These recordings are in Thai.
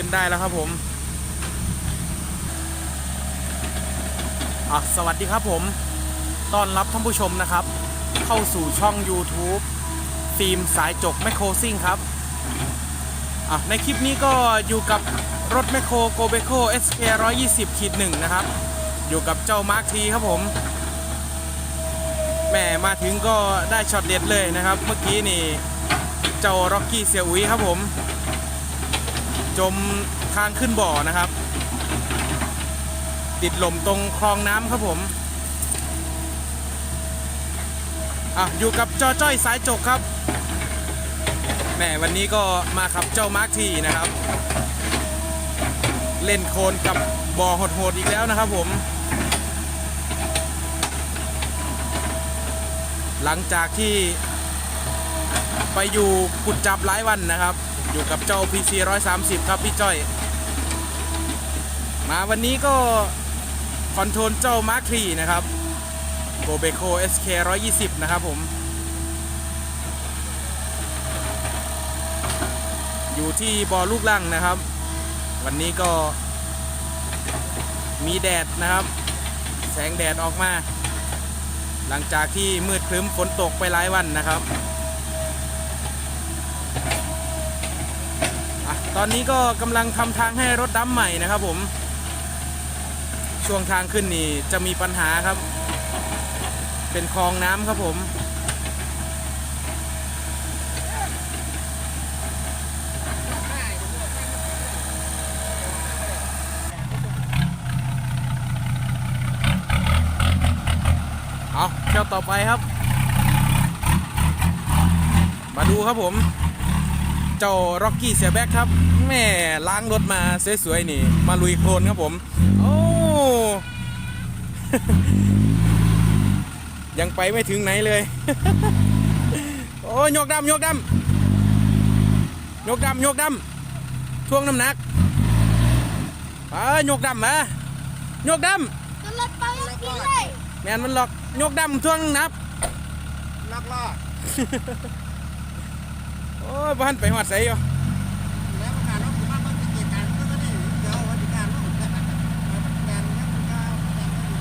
ขึ้นได้แล้วครับผมอะสวัสดีครับผม ต้อนรับท่านผู้ชมนะครับ เข้าสู่ช่อง YouTube ฟิล์มสายจกแมคโครซิ่งครับอะในคลิปนี้ก็อยู่กับรถแมคโครโกเบโค SK 120ขีดหนึ่งนะครับ อยู่กับเจ้ามาร์คทีครับผมแหม่มาถึงก็ได้ช็อตเด็ดเลยนะครับ เมื่อกี้นี่ เจ้าร็อกกี้เซียอุยครับผม จมทางขึ้นบ่อนะครับ ติดหล่มตรงคลองน้ำครับผมอะอยู่กับจอจ้อยสายจกครับแหมวันนี้ก็มาขับเจ้ามาร์คทีนะครับ เล่นโคลนกับบ่อโหดๆอีกแล้วนะครับผม หลังจากที่ไปอยู่กุดจับหลายวันนะครับ อยู่กับเจ้า PC 130 ครับพี่จ้อย มาวันนี้ก็คอนโทรลเจ้ามาร์คทีนะครับโกเบโค SK 120 นะครับผม อยู่ที่บ่อลูกลังนะครับ วันนี้ก็มีแดดนะครับ แสงแดดออกมา หลังจากที่มืดครึ้มฝนตกไปหลายวันนะครับอะ ตอนนี้ก็กำลังทำทางให้รถดำใหม่นะครับผมช่วงทางขึ้นนี่จะมีปัญหาครับ เป็นคลองน้ำครับผมเอาเที่ยวต่อไปครับ มาดูครับผม เจ้าร็อกกี้เสียแบ็คครับแม่ล้างรถมาสวยๆนี่ มาลุยโคลนครับผม โอ้ยังไปไม่ถึงไหนเลย โอ้ยโยกดำโยกดำโยกดำโยกดำท่วงน้ำหนักไปโยกดำมาโยกดำจะรถไปกินเลยแมนมันหลอกยกดำท่วงนับลักลอบโอ้ ยบ้านไปหอดใส่อยู่แล้วกาศว่าผมว่ามันจะเกิดการก็ได้เดี๋ยววันที่การว่าผมจะแกนยังมันก็แกนก็อยู่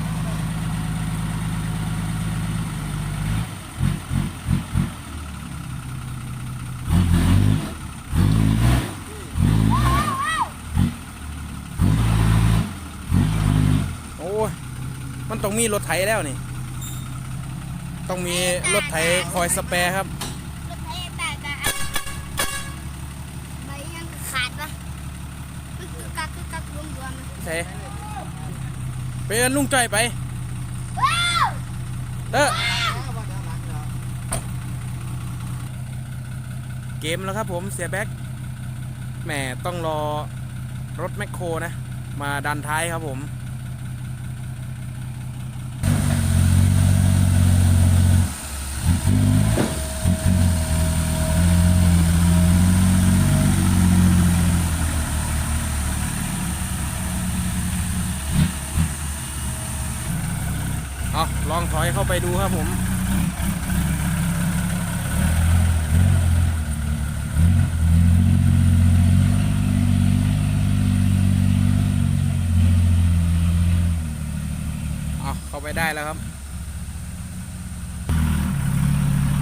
โอ้ยมันต้องมีรถไถแล้วนี่ ต้องมีรถไถคอยสแปรครับ รถไถแต่แต่ใบยังขาดปะมันคือกักคือกักรวมรวม ใส่ไปเอินลุงจ้อยไปเด้อเกมแล้วครับผมเสียแบ็กแหมต้องรอรถแมคโครนะ มาดันท้ายครับผม เอาลองถอย เข้าไปดูครับผมเอาเข้าไปได้แล้วครับ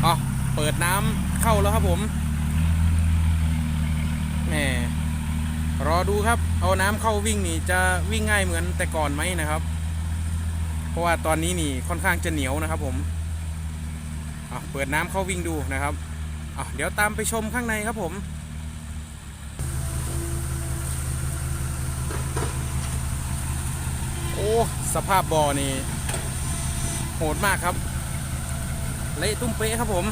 เอาเปิดน้ำเข้าแล้วครับผมแหมรอดูครับ เอาน้ำเข้าวิ่งนี่จะวิ่งง่ายเหมือนแต่ก่อนไหมนะครับ ราะว่าตอนนี้นี่ค่อนข้างจะเหนียวนะครับผมเเปิดน้ำเข้าวิ่งดูนะครับเเดี๋ยวตามไปชมข้างในครับผมโอ้สภาพบ่อนี่โหดมากครับเละตุ้มเป๊ะครับผม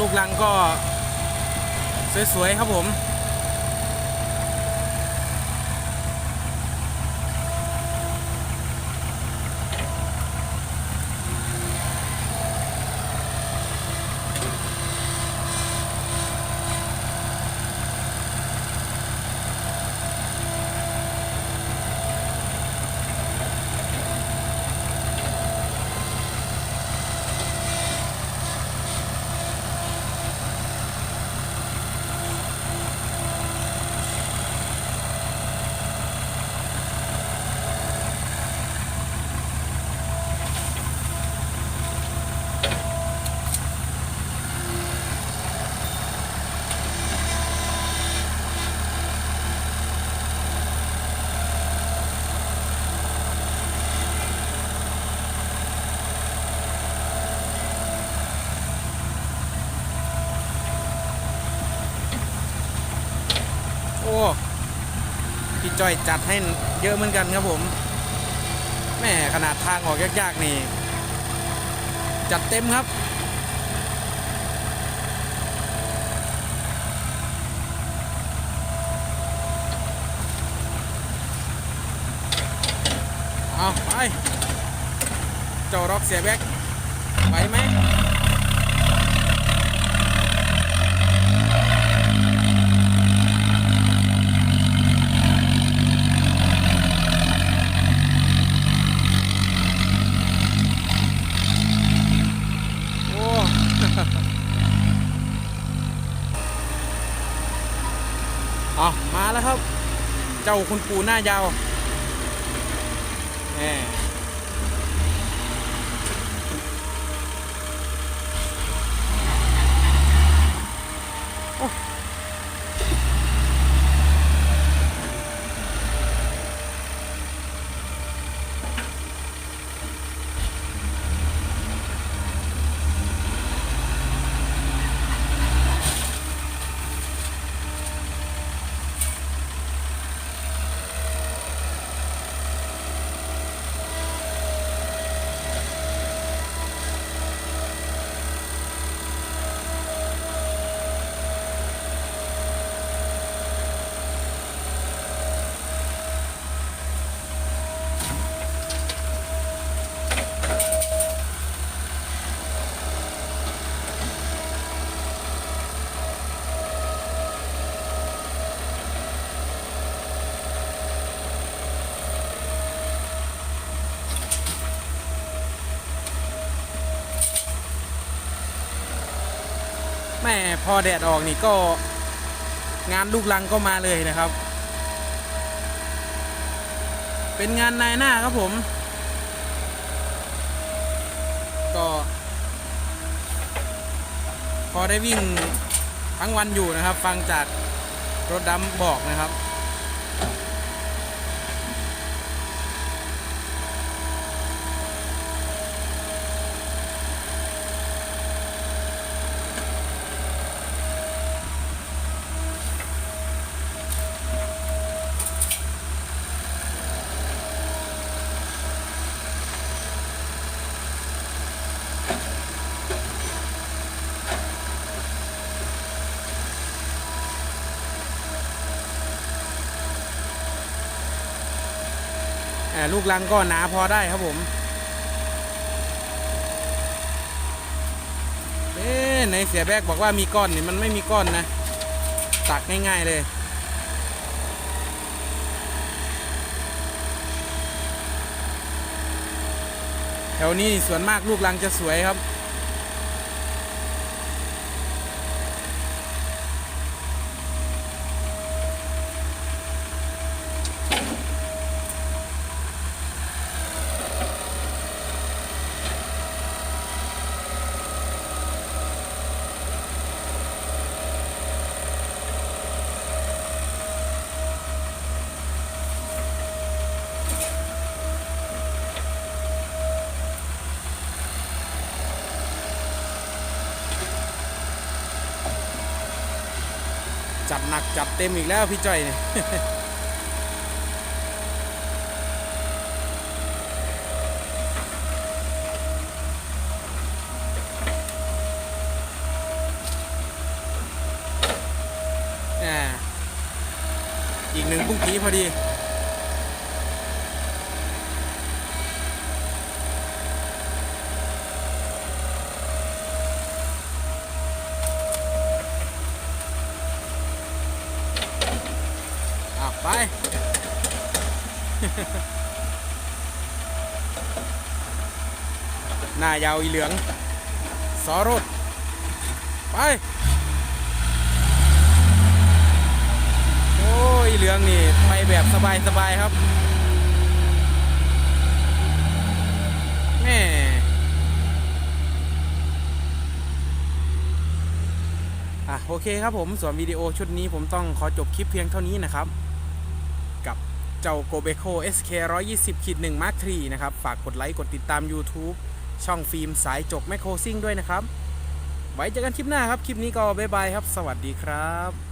ลูกลังก็สวยๆครับผม พี่จ้อยจัดให้เยอะเหมือนกันครับผมแม่ขนาดทางออกยากๆนี่ จัดเต็มครับ เอาไป เจ้าร็อกเสียแบกไปไหม โอ้ เอามาแล้วครับ เจ้าคุณปู่หน้ายาวแหม แม่พอแดดออกนี่ก็งานลูกลังก็มาเลยนะครับ เป็นงานนายหน้าครับผม ก็ พอได้วิ่งทั้งวันอยู่นะครับ ฟังจากรถดำบอกนะครับ ลูกลังก็หนาพอได้ครับผมเอ๊ะในเสียแบกบอกว่ามีก้อนนี่มันไม่มีก้อนนะ ตักง่าย ๆ เลยแถวนี้ส่วนมากลูกลังจะสวยครับ จัดหนักจัดเต็มอีกแล้วพี่จ้อยเนี่ยอีกหนึ่งพุ่งผีพอดี หน้ายาวอีเหลือง สอรถไป โอ้ยเหลืองนี่ ไปแบบสบายสบายๆครับแม่อะโอเคครับผมส่วนวิดีโอชุดนี้ผมต้องขอจบคลิปเพียงเท่านี้นะครับ กับ เจ้าโกเบโค SK 120ขีด1 Mark 3นะครับ ฝากกดไลค์ กดติดตาม YouTube ช่องฟิล์มสายจกแมคโครซิ่งด้วยนะครับ ไว้เจอกันคลิปหน้าครับ คลิปนี้ก็บ๊ายบายครับ สวัสดีครับ